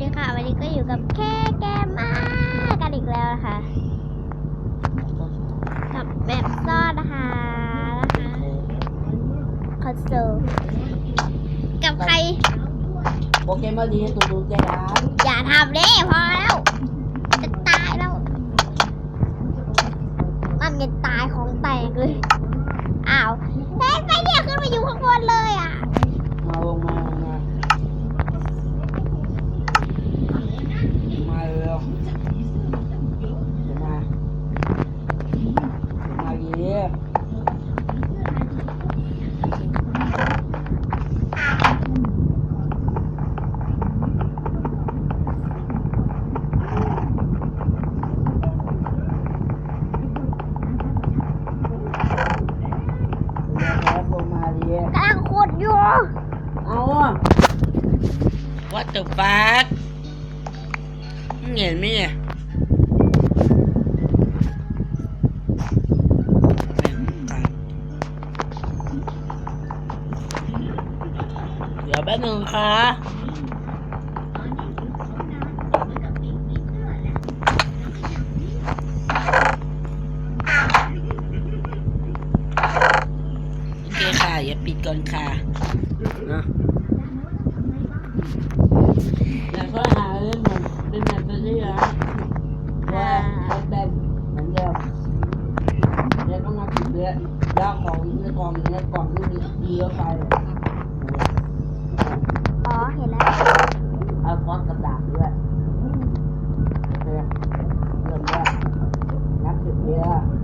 ดีค่ะ วันนี้ก็อยู่กับแค่แกมากันอีกแล้วนะคะกับแบบซ่อนนะคะนะคะคอนโซลกับใครโปเกมอนดีตัวดูใจร้อย่าทำเด้พอแล้ว จะตายแล้วมันจะตายของแตกเลยอ้าวเฮ้ไปเนี่ยขึ้นมาอยู่ข้างบนเลยอะมาลงมา 好。 โอเคค่ะ อย่าปิดก่อนค่ะนะ Yeah.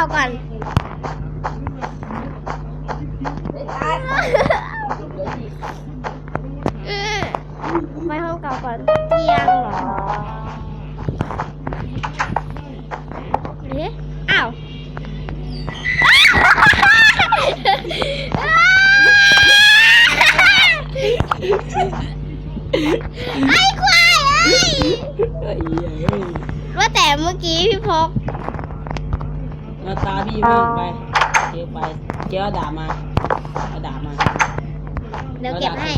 Okay. าตาพี่มากไปเดี๋ยวไปเจ้าด่ามาเอาด่ามาเดี๋ยวเก็บให้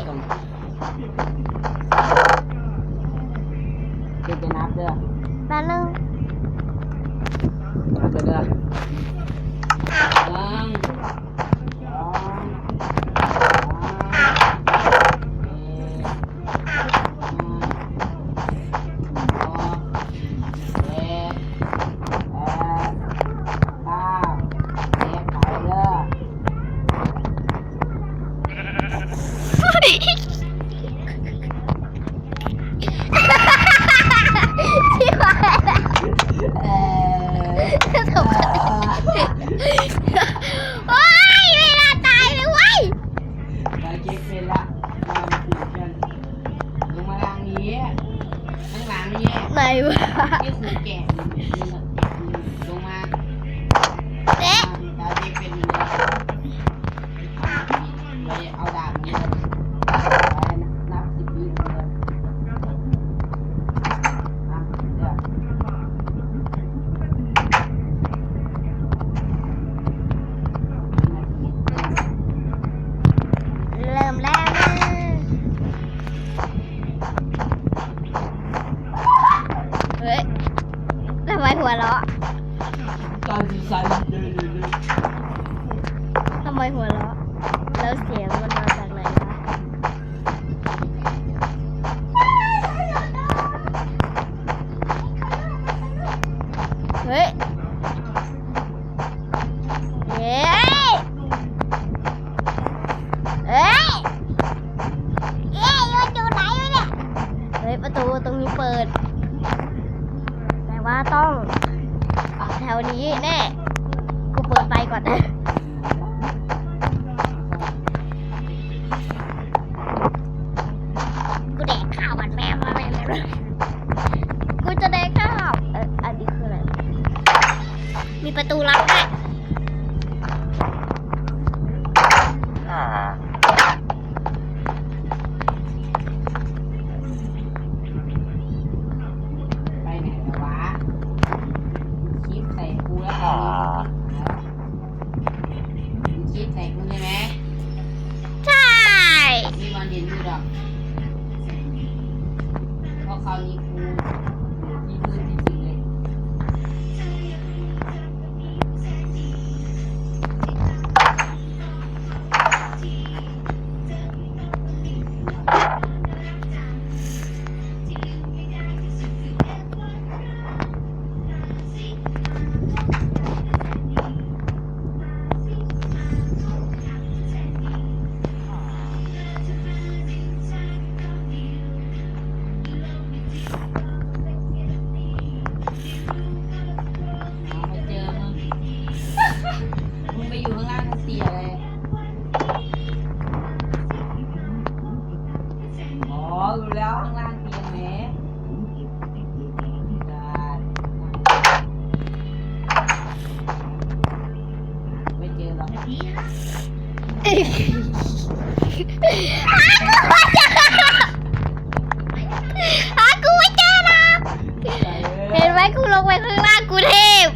เก็บจะนับเด้อแป๊บนึงนับเด้อ ต้องออกแถวนี้แน่ กูเปิดไปก่อนนะ ไว้กูลงไปข้างล่างกูเทพ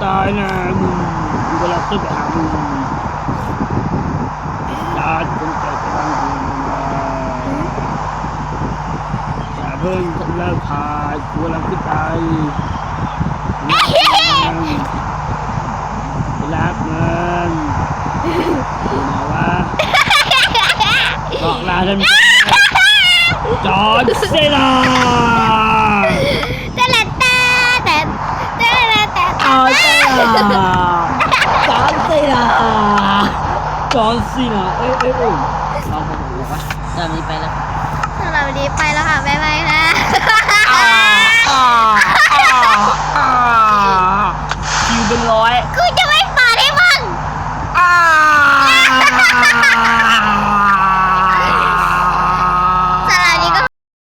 tay nè mình gọi là tôi phải làm mình đã cũng phải làm mình đã vâng cũng là phải กำลังอยู่มาอย่าเพิ่งเลิกพายกูกำลังขึ้นไปรักเงินอยู่ไหนวะบอกลาท่านผู้ชมจอห์นเซนาแต่ละแต่แต่แต่ละแต่จอร์นซีนาจอร์นซีนาจอร์นซีนาเอ้ยเอ้ย คิวเป็นร้อย กูจะไม่เาได้มึงอ่า